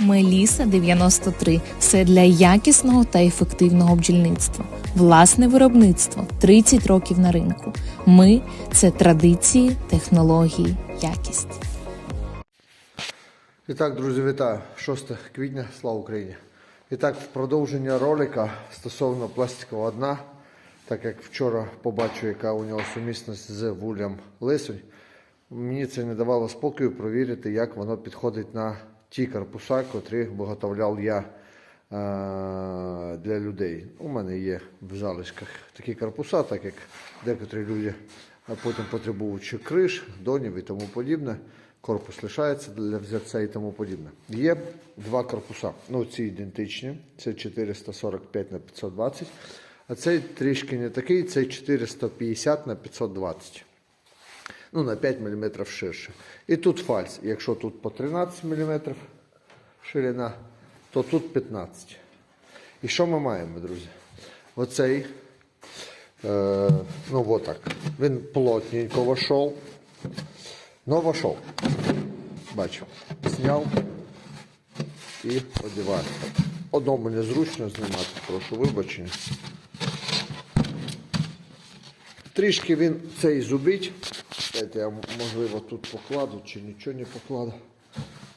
Меліса 93 все для якісного та ефективного бджільництва. Власне виробництво 30 років на ринку. Ми це традиції, технології, якість. І так, друзі, вітаю. 6 квітня, слава Україні. І так, в продовження ролика стосовно пластикового дна, так як вчора побачив, яка у нього сумісність з вулям лисунь, мені це не давало спокою провірити, як воно підходить на ті корпуса, котрі виготовляв я е, для людей. У мене є в залишках такі корпуса, так як декотрі люди потім потребують ще криш, донів і тому подібне. Корпус лишається для взірця і тому подібне. Є два корпуса. Ну, ці ідентичні. Це 445 на 520, а цей трішки не такий, це 450 на 520. Ну, на 5 мм ширше. І тут фальс. Якщо тут по 13 мм ширина, то тут 15. І що ми маємо, друзі? Оцей, е, ну вот так. Він плотненько вошов. Ну, вошов. Бачу. Зняв і одягаю. Одному незручно знімати, прошу вибачення. Трішки він цей зубить. Дайте я можливо тут покладу чи нічого не покладу.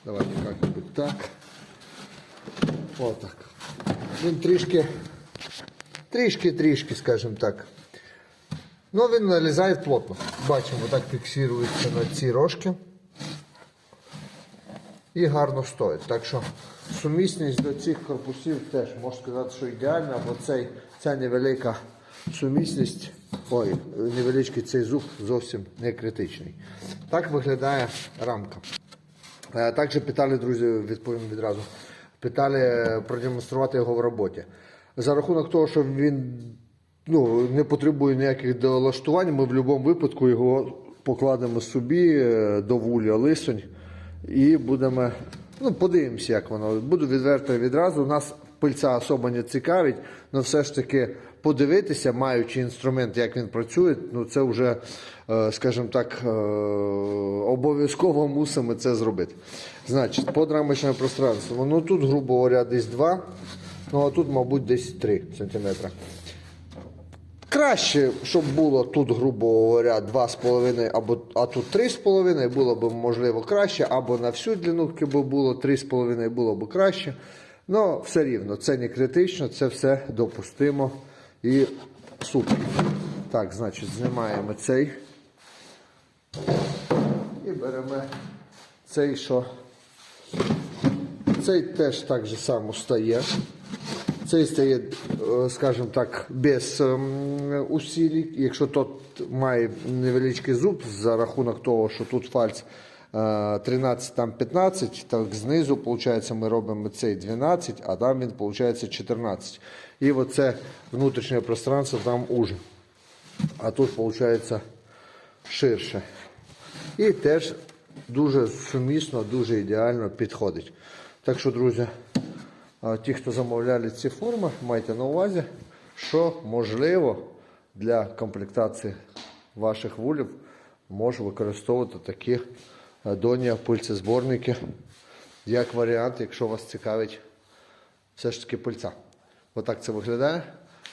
Давайте як-небудь так. Отак. Він трішки, трішки-трішки, скажімо так. Ну, він налізає плотно. Бачимо, так фіксується на ці рожки. І гарно стоїть. Так що сумісність до цих корпусів теж можна сказати, що ідеальна, бо цей, ця невелика сумісність, ой, невеличкий цей зуб зовсім не критичний. Так виглядає рамка. Е, Також питали, друзі, відповім відразу. Питали е, продемонструвати його в роботі. За рахунок того, що він ну, не потребує ніяких долаштувань, ми в будь-якому випадку його покладемо собі е, до вуля лисонь і будемо. Ну, подивимося, як воно. Буду відверто відразу. Нас пильця особо не цікавить, але все ж таки подивитися, маючи інструмент, як він працює, ну це вже, е, скажімо так, е, обов'язково мусимо це зробити. Значить, подрамочне пространство. Воно тут, грубо говоря, десь 2, ну а тут, мабуть, десь 3 см. Краще, щоб було тут, грубо говоря, 2,5 або а тут 3,5, було б можливо краще, або на всю длину би було 3,5, було б краще. Ну, все рівно, це не критично, це все допустимо і супер. Так, значить, знімаємо цей і беремо цей, що цей теж так же само стає. Цей стає, е, скажімо так, без ем. Якщо тот має невеличкий зуб за рахунок того, що тут фальц 13, там 15, так знизу, виходить, ми робимо цей 12, а там він, виходить, 14. І оце внутрішнє пространство там уже. А тут, виходить, ширше. І теж дуже сумісно, дуже ідеально підходить. Так що, друзі, ті, хто замовляли ці форми, майте на увазі, що можливо для комплектації ваших вулів може використовувати такі доня пильцезборники як варіант, якщо вас цікавить все ж таки пильця. Отак це виглядає.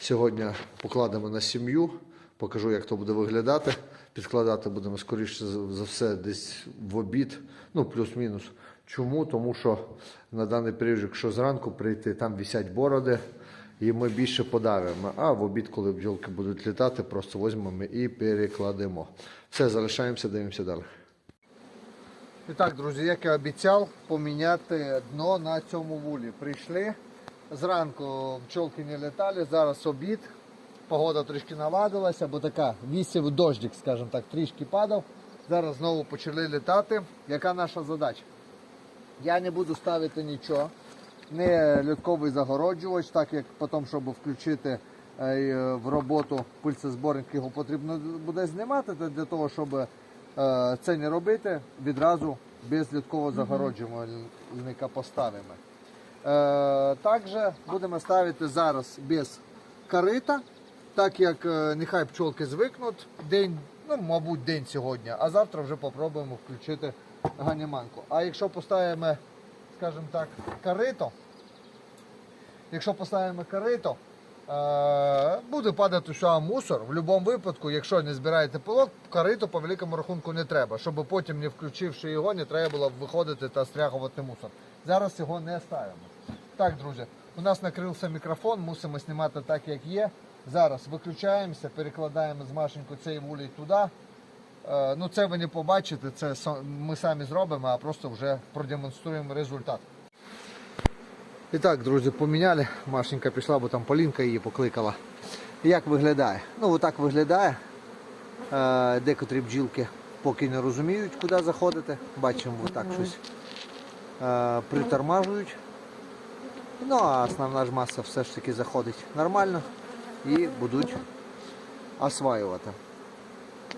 Сьогодні покладемо на сім'ю, покажу, як то буде виглядати. Підкладати будемо скоріше за все десь в обід, ну плюс-мінус. Чому? Тому що на даний період, якщо зранку прийти, там висять бороди, і ми більше подавимо. А в обід, коли бджолки будуть літати, просто візьмемо і перекладемо. Все, залишаємося, дивимося далі. І так, друзі, як я обіцяв, поміняти дно на цьому вулі. Прийшли. Зранку пчолки не літали, зараз обід. Погода трішки наладилася, бо така вісів дощик, скажімо так, трішки падав. Зараз знову почали літати. Яка наша задача? Я не буду ставити нічого, не льотковий загороджувач, так як потім, щоб включити е, в роботу пульсозборник, його потрібно буде знімати, для того, щоб е, це не робити, відразу без льоткового загороджувальника поставимо. Е, Також будемо ставити зараз без карита, так як е, нехай пчолки звикнуть день, ну мабуть, день сьогодні, а завтра вже попробуємо включити ганіманку. А якщо поставимо скажімо так, карито, якщо поставимо карито, е, буде падати сюди мусор. В будь-якому випадку, якщо не збираєте пилок, карито по великому рахунку не треба, щоб потім, не включивши його, не треба було виходити та стрягувати мусор. Зараз його не ставимо. Так, друзі, у нас накрився мікрофон, мусимо знімати так, як є. Зараз виключаємося, перекладаємо з Машеньку цей вулій туди. Е, Ну, це ви не побачите, це ми самі зробимо, а просто вже продемонструємо результат. І так, друзі, поміняли. Машенька пішла, бо там Полінка її покликала. Як виглядає? Ну, отак виглядає. Декотрі бджілки поки не розуміють, куди заходити. Бачимо, отак щось е, притормажують. Ну, а основна ж маса все ж таки заходить нормально і будуть осваювати.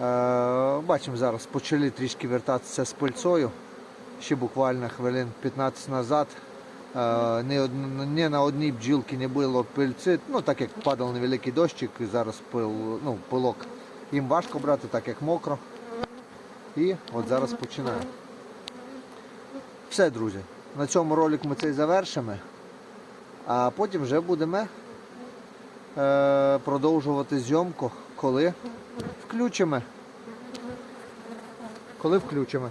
Е, Бачимо зараз почали трішки вертатися з пильцою. Ще буквально хвилин 15 назад. Ні, ні на одній бджілці не було пильці, ну так як падав невеликий дощик, і зараз пил, ну, пилок їм важко брати, так як мокро. І от зараз починає. Все, друзі. На цьому ролик ми цей завершимо. А потім вже будемо е, продовжувати зйомку, коли включимо. Коли включимо.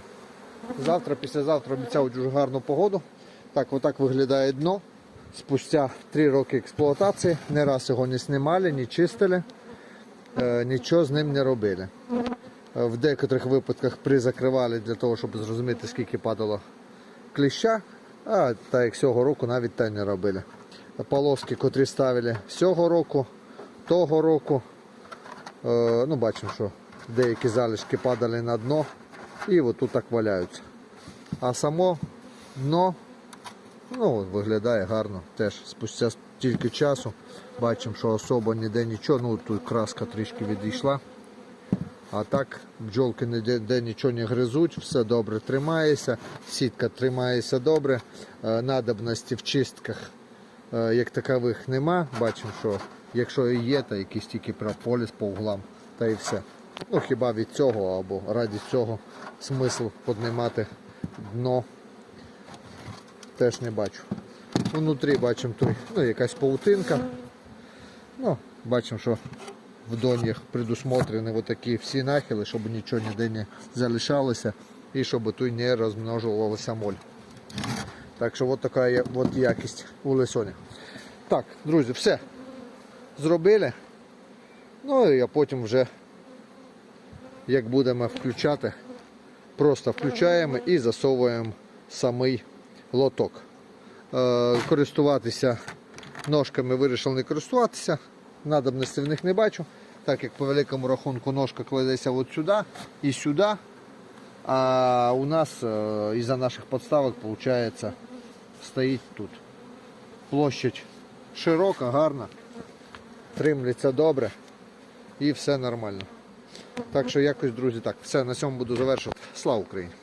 Завтра, післязавтра обіцяють дуже гарну погоду. Так, отак виглядає дно. Спустя 3 роки експлуатації. Не раз його не знімали, не чистили, е, нічого з ним не робили. Е, В деяких випадках призакривали для того, щоб зрозуміти, скільки падало кліща, а так як цього року навіть те не робили. Полоски, котрі ставили цього року, того року, е, ну бачимо, що деякі залишки падали на дно і отут так валяються. А само дно ну, виглядає гарно. Теж спустя тільки часу бачимо, що особо ніде нічого, ну тут краска трішки відійшла. А так бджолки ніде де нічого не гризуть, все добре тримається, сітка тримається добре, е, надобності в чистках е, як такових нема. Бачимо, що якщо і є, то якийсь тільки прополіс по углам, та і все. Ну хіба від цього або раді цього смисл піднімати дно теж не бачу. Внутрі бачимо тут ну, якась паутинка. Ну, бачимо, що в доньях предусмотрені отакі всі нахили, щоб нічого ніде не залишалося і щоб тут не розмножувалася моль. Так що от така є от якість у лисоні. Так, друзі, все. Зробили. Ну і а потім вже, як будемо включати, просто включаємо і засовуємо самий лоток. Е, користуватися ножками вирішив не користуватися, надобності в них не бачу, так як по великому рахунку ножка кладеться от сюди і сюди. А у нас е, із-за наших подставок виходить, стоїть тут. Площадь широка, гарна, тримляться добре і все нормально. Так що якось, друзі, так, все, на цьому буду завершувати. Слава Україні!